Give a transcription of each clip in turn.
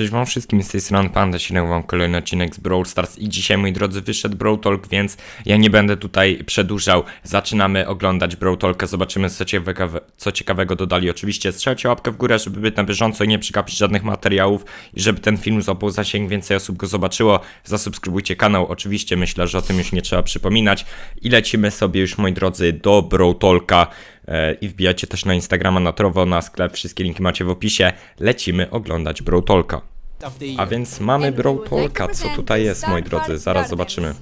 Cześć wam wszystkim, z tej strony Panda, się wam kolejny odcinek z Brawl Stars i dzisiaj, moi drodzy, wyszedł Brawl Talk, więc ja nie będę tutaj przedłużał. Zaczynamy oglądać Brawl Talka, zobaczymy co ciekawego, co ciekawego dodali. Oczywiście strzelcie łapkę w górę, żeby być na bieżąco i nie przegapić żadnych materiałów i żeby ten film złapał zasięg, więcej osób go zobaczyło. Zasubskrybujcie kanał, oczywiście myślę, że o tym już nie trzeba przypominać. I lecimy sobie już, moi drodzy, do Brawl Talka. E, I wbijacie też na Instagrama na Trowo, na sklep, wszystkie linki macie w opisie. Lecimy oglądać Brawl Talka. A więc mamy Brawl Talka, co tutaj jest, moi drodzy, zaraz zobaczymy.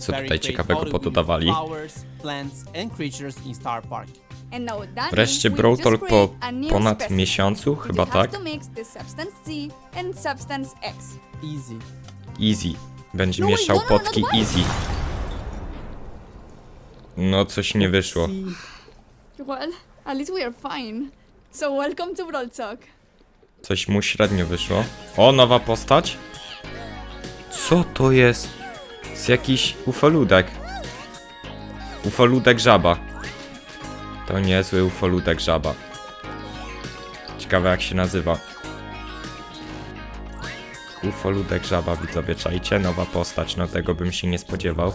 Co tutaj ciekawego pododawali? Wreszcie Brawl Talk po ponad miesiącu, chyba tak? Easy. Będzie No, mieszał no, no, potki. Easy. No, coś nie wyszło. Well, at least we are fine. So welcome to Brawl Talk. Coś mu średnio wyszło. O, nowa postać? Co to jest? Z jakiś ufoludek. Ufoludek żaba. To niezły ufoludek żaba. Ciekawe jak się nazywa. Ufoludek żaba, widzowie, czajcie? Nowa postać, no tego bym się nie spodziewał.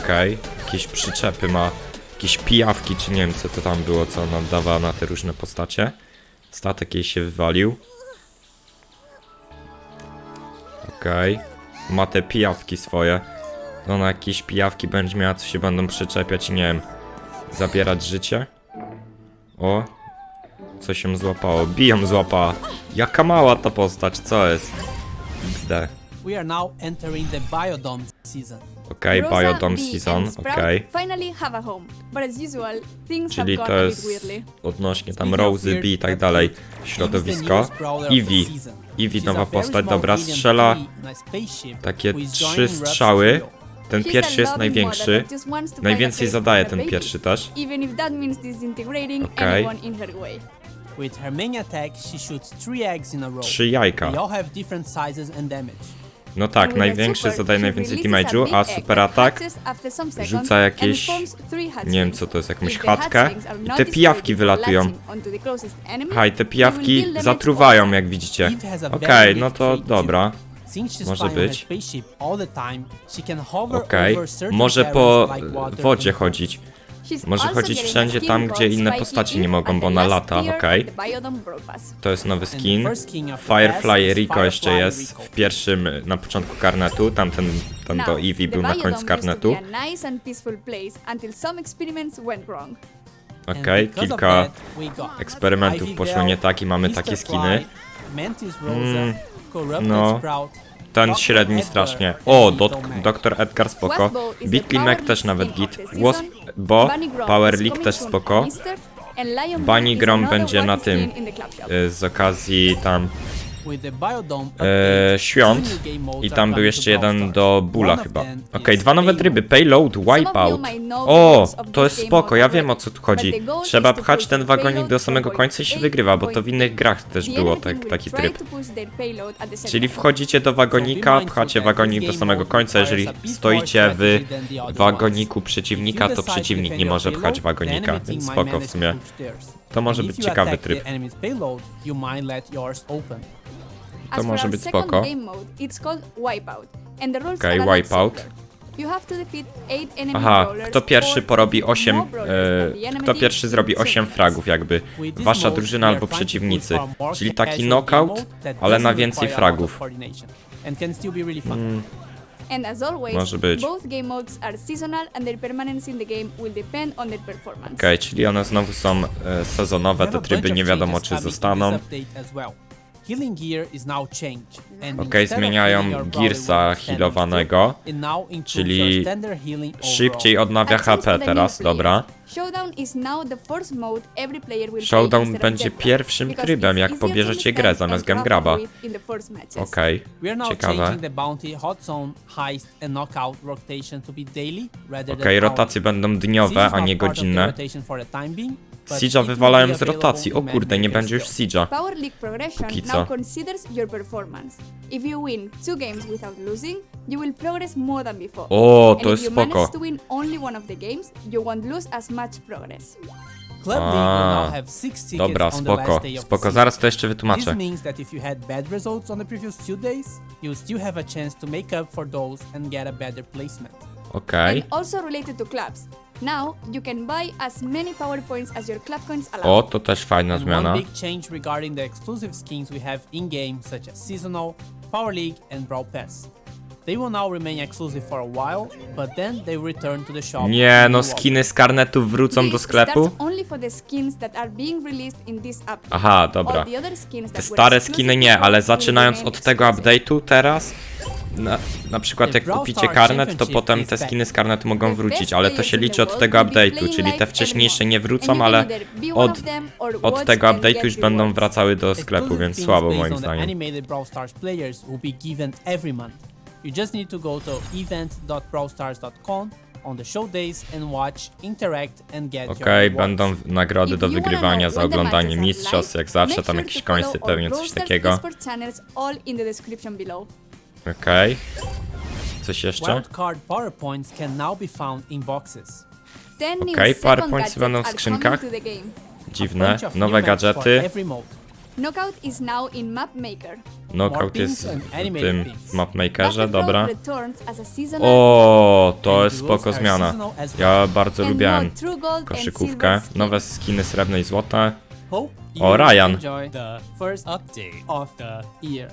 Okej, jakieś przyczepy ma, jakieś pijawki, czy nie wiem co to tam było, co ona dawała na te różne postacie. Statek jej się wywalił. Okej. Ma te pijawki swoje. Ona jakieś pijawki będzie miała, co się będą przyczepiać, nie wiem. Zabierać życie. O. Co się złapało? Biją złapała. Jaka mała ta postać, co jest? XD. We are now entering the Biodome season. Okej, Rosa, Biodome Bee, Season, and Sprout okej. finally have a home. But as usual, things Czyli have to gone a bit jest weirdly. odnośnie tam Speaking of Rosy, weird Bee i tak dalej. Środowisko. Eevee. Eevee, nowa postać, dobra, strzela takie trzy strzały. Ten She's pierwszy jest loving największy. mother that just wants to find a Najwięcej place zadaje for her ten baby, pierwszy też. Even if that means disintegrating Okay. anyone in her way. With her main attack, she shoots three eggs in a row. Trzy jajka. They all have different sizes and damage. No tak, największy zadaje najwięcej damage'u, a super atak rzuca jakieś- nie wiem co to jest, jakąś chatkę i te pijawki wylatują. enemy, Haj, te pijawki zatruwają at jak widzicie. Okej, weak no to dobra. Może być. Okej, certain może po wodzie chodzić. Może chodzić wszędzie tam, gdzie inne Spiky postaci Eve nie mogą, bo ona lata, okej. To jest nowy skin. Firefly Rico jeszcze jest w pierwszym, na początku karnetu, tamten, ten do Eevee był na końcu karnetu. Okej, kilka eksperymentów poszło nie tak i mamy takie skiny. Mm, no. Ten średni strasznie. O, dok-. Dr. Edgar spoko. Power też nawet git. Wasp, bo Power League też spoko. Bunny Grom będzie na tym, y, z okazji tam e, świąt i tam był jeszcze jeden do Bula chyba. Okej, dwa nowe tryby, Payload, Wipeout. O, to jest spoko, ja wiem o co tu chodzi. Trzeba pchać ten wagonik do samego końca i się wygrywa, bo to w innych grach też było tak, taki try tryb. Czyli wchodzicie do wagonika, pchacie wagonik do samego końca, jeżeli stoicie w wagoniku przeciwnika, to przeciwnik nie może pchać wagonika, więc spoko w sumie. To może być ciekawy tryb. For może być spoko. called Wipeout, Okej, to Aha, kto pierwszy or porobi 8, more brawlers than the e, kto pierwszy zrobi two 8 minutes. fragów jakby, wasza drużyna albo przeciwnicy, czyli taki knockout, ale na więcej fragów. Mm, And as always, Może być. both game modes are seasonal and their permanence in the game will depend on their performance. Okej, czyli one znowu są e, sezonowe, te tryby nie wiadomo czy zostaną. Okej, zmieniają Gearsa healowanego, czyli Szybciej odnawia to HP teraz, dobra. Showdown is now the first mode every player will Showdown play instead of będzie pierwszym trybem, jak pobierzecie grę zamiast matches. Okej, ciekawe. Okej, rotacje będą dniowe, a nie godzinne. Siege'a wywalają z rotacji, o kurde, nie będzie już Siege'a. Power League Progression Póki co. now considers your performance. If you win two games without losing, you will progress more than before. O, And to if jest you spoko. manage to win only one of the games, you won't lose as much progress. Club League will A, now have six tickets Dobra, on the spoko, last day of the spoko, season. zaraz to jeszcze This wytłumaczę. means that if you had bad results on the previous two days, you'll still have a chance to make up for those and get a better placement. Okej. And also related to clubs. Now you can buy as many power points as your club coins allow. O, to też fajna And zmiana. one big change regarding the exclusive skins we have in-game, such as Seasonal, Power League, and Brawl Pass. They will now remain exclusive for a while, but then they return to the shop. Nie, in no skiny z karnetów wrócą do This sklepu? starts only for the skins that are being released in this update. Aha, dobra. All the other skins Te that were stare exclusive skiny nie, ale will remain od tego exclusive. update'u teraz, na, na przykład jak kupicie karnet, to potem te skiny z karnetu mogą wrócić, ale to się liczy od tego update'u, czyli te wcześniejsze nie wrócą, ale od, od tego update'u już będą wracały do sklepu, więc słabo moim zdaniem. You just need to go to event.brawlstars.com on the show days and watch, interact and get your Okej, rewards. będą nagrody do wygrywania za oglądanie mistrzostw, jak zawsze, tam jakieś our pewnie coś takiego. Okej. Coś jeszcze? Wildcard PowerPoints can now be found in boxes. Ten new Okej, second PowerPoints gadgets będą w are skrzynkach. coming to the game. A Dziwne, bunch of new nowe maps for gadżety. every mode. Knockout is now in Map Maker. Knockout jest w tym mapmakerze, dobra. Brawl returns as a seasonal O, to jest spoko zmiana. Ja bardzo and lubiałem more True Gold and koszykówkę. Silver. Nowe skiny srebrne i złote. Hope O, Ryan. enjoy the first update of the year.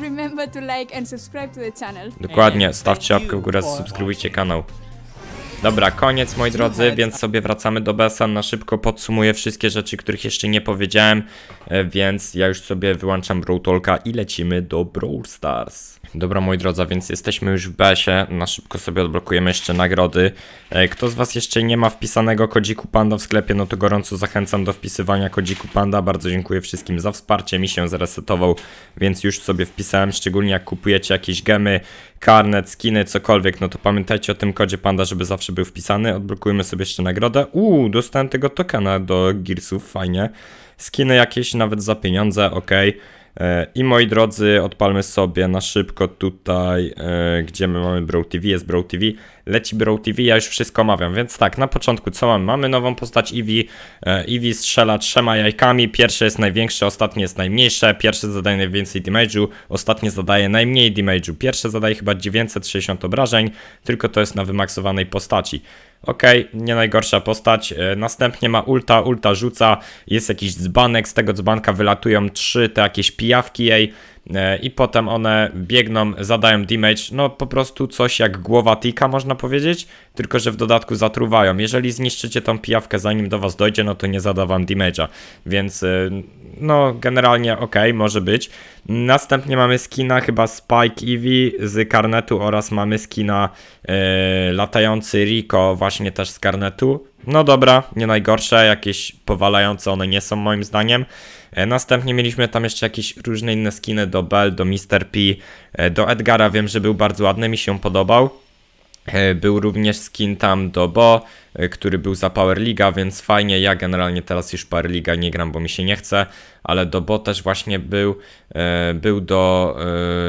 Remember to like and subscribe to the channel. Dokładnie, stawcie łapkę w górę, subskrybujcie kanał. Dobra, koniec moi drodzy, więc sobie wracamy do Besa. Na szybko podsumuję wszystkie rzeczy, których jeszcze nie powiedziałem, e, więc ja już sobie wyłączam Brawl Talka i lecimy do Brawl Stars. Dobra moi drodzy, więc jesteśmy już w Besie, na szybko sobie odblokujemy jeszcze nagrody. E, Kto z was jeszcze nie ma wpisanego kodziku Panda w sklepie, no to gorąco zachęcam do wpisywania kodziku Panda. Bardzo dziękuję wszystkim za wsparcie, mi się zresetował, więc już sobie wpisałem, szczególnie jak kupujecie jakieś gemy, karnet, skiny, cokolwiek, no to pamiętajcie o tym kodzie Panda, żeby zawsze był wpisany. Odblokujmy sobie jeszcze nagrodę. Uuu, dostałem tego tokena do Gearsów, fajnie. Skiny jakieś nawet za pieniądze, ok. I moi drodzy, odpalmy sobie na szybko tutaj, e, gdzie my mamy Bro TV, jest Bro TV, leci Bro TV, ja już wszystko omawiam, więc tak, na początku co mamy? Mamy nową postać Eevee, e, Eevee strzela trzema jajkami, pierwsze jest największe, ostatnie jest najmniejsze, pierwsze zadaje najwięcej damage'u, ostatnie zadaje najmniej damage'u, pierwsze zadaje chyba 960 obrażeń, tylko to jest na wymaksowanej postaci. Okej, nie najgorsza postać. E, Następnie ma ulta, ulta rzuca, jest jakiś dzbanek, z tego dzbanka wylatują trzy te jakieś pijawki jej i potem one biegną, zadają damage, no po prostu coś jak głowa tika można powiedzieć, tylko że w dodatku zatruwają. Jeżeli zniszczycie tą pijawkę zanim do was dojdzie, no to nie zada wam damage'a, więc e, no generalnie okej, może być. Następnie mamy skina chyba Spike Eevee z karnetu oraz mamy skina e, latający Rico właśnie też z karnetu. No dobra, nie najgorsze, jakieś powalające one nie są moim zdaniem. E, Następnie mieliśmy tam jeszcze jakieś różne inne skiny do Bell, do Mr. P, e, do Edgara wiem, że był bardzo ładny, mi się podobał. E, Był również skin tam do Bo, który był za Power Liga, więc fajnie. Ja generalnie teraz już Power Liga nie gram, bo mi się nie chce, ale do Bo też właśnie był. E, Był do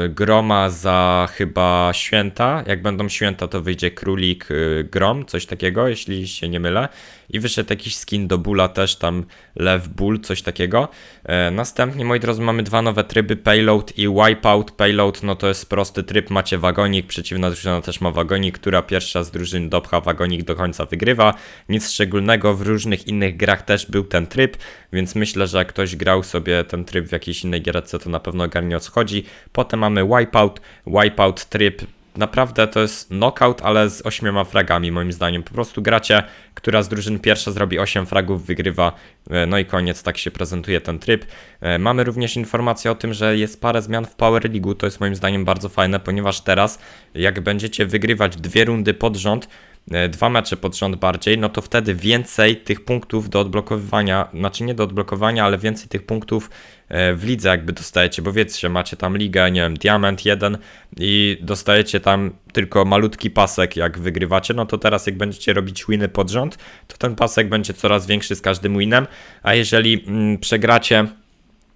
e, Groma za chyba święta. Jak będą święta, to wyjdzie Królik e, Grom, coś takiego, jeśli się nie mylę. I wyszedł jakiś skin do Bula też, tam Lew Bull, coś takiego. E, Następnie, moi drodzy, mamy dwa nowe tryby, Payload i Wipeout. Payload, no to jest prosty tryb, macie wagonik, przeciwna drużyna też ma wagonik, która pierwsza z drużyn dopcha wagonik do końca wygrywa. Nic szczególnego, w różnych innych grach też był ten tryb, więc myślę, że jak ktoś grał sobie ten tryb w jakiejś innej gierce, to na pewno ogarnie o co chodzi. Potem mamy Wipeout, Wipeout tryb naprawdę to jest knockout, ale z ośmioma fragami moim zdaniem. Po prostu gracie, która z drużyn pierwsza zrobi 8 fragów, wygrywa, e, no i koniec, tak się prezentuje ten tryb. E, Mamy również informację o tym, że jest parę zmian w Power League, to jest moim zdaniem bardzo fajne, ponieważ teraz jak będziecie wygrywać dwie rundy pod rząd, dwa mecze pod rząd bardziej, no to wtedy więcej tych punktów do odblokowywania, znaczy nie do odblokowania, ale więcej tych punktów e, w lidze jakby dostajecie, bo wiecie, macie tam ligę, nie wiem, Diament 1 i dostajecie tam tylko malutki pasek jak wygrywacie, no to teraz jak będziecie robić winy pod rząd, to ten pasek będzie coraz większy z każdym winem, a jeżeli mm, przegracie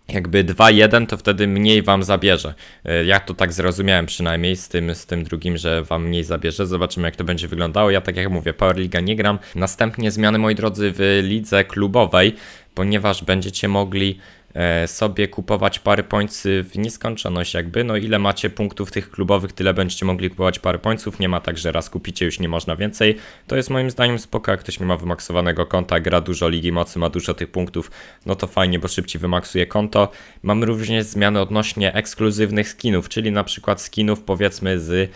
jakby 2-1, to wtedy mniej wam zabierze. E, Ja to tak zrozumiałem przynajmniej z tym, z tym drugim, że wam mniej zabierze. Zobaczymy jak to będzie wyglądało. Ja tak jak mówię, Power Liga nie gram. Następnie zmiany, moi drodzy, w lidze klubowej, ponieważ będziecie mogli sobie kupować pońcy w nieskończoność jakby, no ile macie punktów tych klubowych, tyle będziecie mogli kupować pońców, nie ma tak, że raz kupicie, już nie można więcej, to jest moim zdaniem spoko, jak ktoś nie ma wymaksowanego konta, gra dużo Ligi Mocy, ma dużo tych punktów, no to fajnie, bo szybciej wymaksuje konto. Mamy również zmiany odnośnie ekskluzywnych skinów, czyli na przykład skinów powiedzmy z e,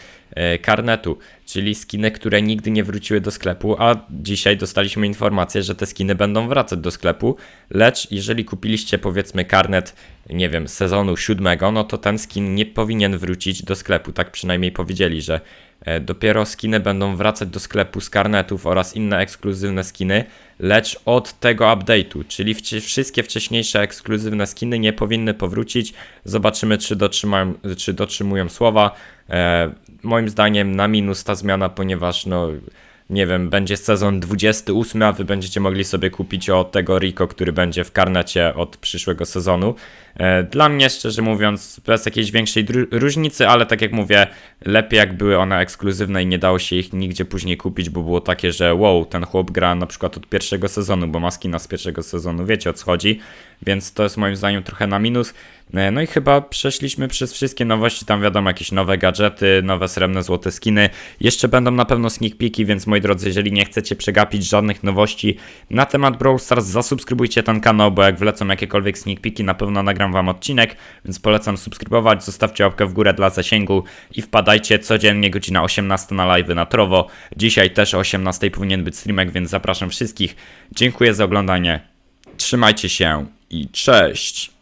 karnetu, czyli skiny, które nigdy nie wróciły do sklepu, a dzisiaj dostaliśmy informację, że te skiny będą wracać do sklepu, lecz jeżeli kupiliście powiedzmy karnet, nie wiem, sezonu siódmego, no to ten skin nie powinien wrócić do sklepu, tak przynajmniej powiedzieli, że e, dopiero skiny będą wracać do sklepu z karnetów oraz inne ekskluzywne skiny, lecz od tego update'u, czyli wszystkie wcześniejsze ekskluzywne skiny nie powinny powrócić. Zobaczymy, czy dotrzymają, czy dotrzymują słowa. Moim zdaniem na minus ta zmiana, ponieważ no nie wiem, będzie sezon 28, a wy będziecie mogli sobie kupić od tego Rico, który będzie w karnecie od przyszłego sezonu. E, Dla mnie, szczerze mówiąc, bez jakiejś większej różnicy, ale tak jak mówię, lepiej jak były one ekskluzywne i nie dało się ich nigdzie później kupić, bo było takie, że wow, ten chłop gra na przykład od pierwszego sezonu, bo ma skina z pierwszego sezonu, wiecie o co chodzi, więc to jest moim zdaniem trochę na minus. E, No i chyba przeszliśmy przez wszystkie nowości, tam wiadomo jakieś nowe gadżety, nowe srebrne, złote skiny. Jeszcze będą na pewno sneak peeki, więc moi drodzy, jeżeli nie chcecie przegapić żadnych nowości na temat Brawl Stars, zasubskrybujcie ten kanał, bo jak wlecą jakiekolwiek sneak peeki, na pewno nagram wam odcinek, więc polecam subskrybować, zostawcie łapkę w górę dla zasięgu i wpadajcie codziennie godzina 18 na live na Trowo. Dzisiaj też o 18 powinien być streamek, więc zapraszam wszystkich. Dziękuję za oglądanie. Trzymajcie się i cześć!